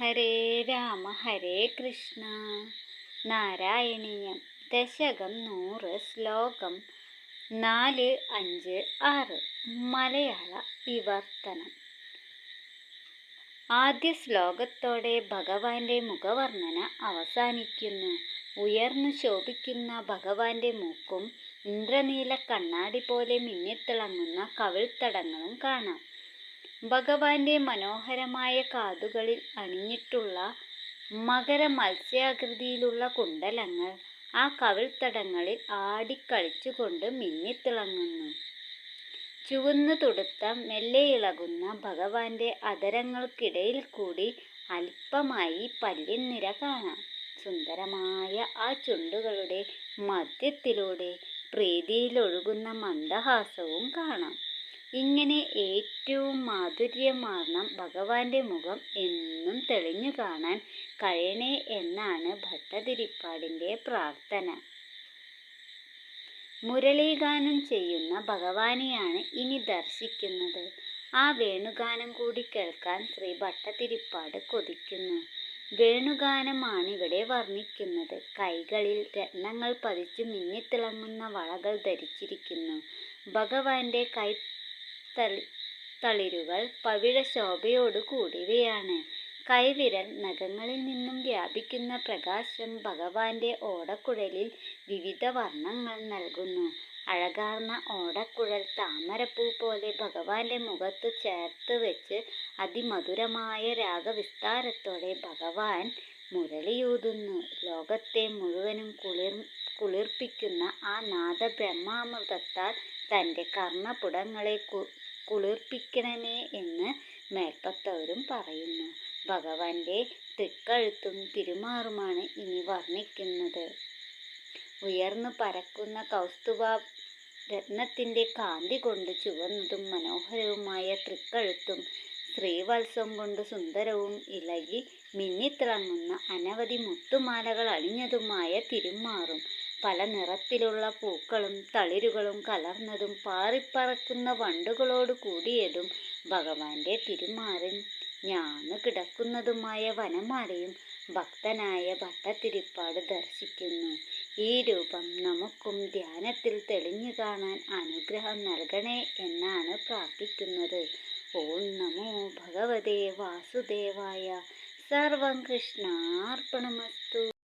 ഹരേ രാമ ഹരേ കൃഷ്ണ. നാരായണീയം ദശകം നൂറ് ശ്ലോകം നാല് അഞ്ച് ആറ്. മലയാള വിവർത്തനം. ആദ്യ ശ്ലോകത്തോടെ ഭഗവാന്റെ മുഖവർണന അവസാനിക്കുന്നു. ഉയർന്നു ശോഭിക്കുന്ന ഭഗവാന്റെ മൂക്കും ഇന്ദ്രനീല കണ്ണാടി പോലെ മിന്നിത്തിളങ്ങുന്ന കവിൾത്തടങ്ങളും കാണാം. ഭഗവാന്റെ മനോഹരമായ കാതുകളിൽ അണിഞ്ഞിട്ടുള്ള മകര മത്സ്യാകൃതിയിലുള്ള കുണ്ടലങ്ങൾ ആ കവിൾത്തടങ്ങളിൽ ആടിക്കളിച്ചുകൊണ്ട് മിന്നിത്തിളങ്ങുന്നു. ചുവന്നു തുടുത്ത മെല്ലെ ഇളകുന്ന ഭഗവാന്റെ അതരങ്ങൾക്കിടയിൽ കൂടി അല്പമായി പല്ലിൻ നിര കാണാം. സുന്ദരമായ ആ ചുണ്ടുകളുടെ മധ്യത്തിലൂടെ പ്രീതിയിലൊഴുകുന്ന മന്ദഹാസവും കാണാം. ഇങ്ങനെ ഏറ്റവും മാധുര്യമാർന്ന ഭഗവാന്റെ മുഖം എന്നും തെളിഞ്ഞു കാണാൻ കഴിയണേ എന്നാണ് ഭട്ടതിരിപ്പാടിന്റെ പ്രാർത്ഥന. മുരളീഗാനം ചെയ്യുന്ന ഭഗവാനെയാണ് ഇനി ദർശിക്കുന്നത്. ആ വേണുഗാനം കൂടി കേൾക്കാൻ ശ്രീ ഭട്ടതിരിപ്പാട് കൊതിക്കുന്നു. വേണുഗാനമാണ് ഇവിടെ വർണിക്കുന്നത്. കൈകളിൽ രത്നങ്ങൾ പതിച്ചു മിന്നിത്തിളങ്ങുന്ന വളകൾ ധരിച്ചിരിക്കുന്നു. ഭഗവാന്റെ കൈ തളി തളിരുകൾ പവിഴശോഭയോടുകൂടിയവയാണ്. കൈവിരൽ നഖങ്ങളിൽ നിന്നും വ്യാപിക്കുന്ന പ്രകാശം ഭഗവാന്റെ ഓടക്കുഴലിൽ വിവിധ വർണങ്ങൾ നൽകുന്നു. അഴകാർന്ന ഓടക്കുഴൽ താമരപ്പൂ പോലെ ഭഗവാന്റെ മുഖത്ത് ചേർത്ത് വെച്ച് അതിമധുരമായ രാഗവിസ്താരത്തോടെ ഭഗവാൻ മുരളിയൂതുന്നു. ലോകത്തെ മുഴുവനും കുളിർ ആ നാദബ്രഹ്മാമൃതത്താൽ തന്റെ കർണപുടങ്ങളെ കു കുളിർപ്പിക്കണമേ എന്ന് മേൽപ്പത്തവരും പറയുന്നു. ഭഗവാന്റെ തൃക്കഴുത്തും തിരുമാറുമാണ് ഇനി വർണിക്കുന്നത്. ഉയർന്നു പരക്കുന്ന കൗസ്തുഭ രത്നത്തിന്റെ കാന്തി കൊണ്ട് ചുവന്നതും മനോഹരവുമായ തൃക്കഴുത്തും ശ്രീവത്സം കൊണ്ട് സുന്ദരവും ഇളകി മിന്നിത്തിളങ്ങുന്ന അനവധി മുത്തുമാലകൾ അണിഞ്ഞതുമായ തിരുമാറും പല നിറത്തിലുള്ള പൂക്കളും തളിരുകളും കലർന്നതും പാറിപ്പറക്കുന്ന വണ്ടുകളോട് കൂടിയതും ഭഗവാന്റെ തിരുമാറിൻ ഞാന്ന് കിടക്കുന്നതുമായ വനമാലയും ഭക്തനായ ഭട്ടത്തിരിപ്പാട് ദർശിക്കുന്നു. ഈ രൂപം നമുക്കും ധ്യാനത്തിൽ തെളിഞ്ഞു കാണാൻ അനുഗ്രഹം നൽകണേ എന്നാണ് പ്രാർത്ഥിക്കുന്നത്. ഓം നമോ ഭഗവതേ വാസുദേവായ. സർവം കൃഷ്ണാർപ്പണമസ്തു.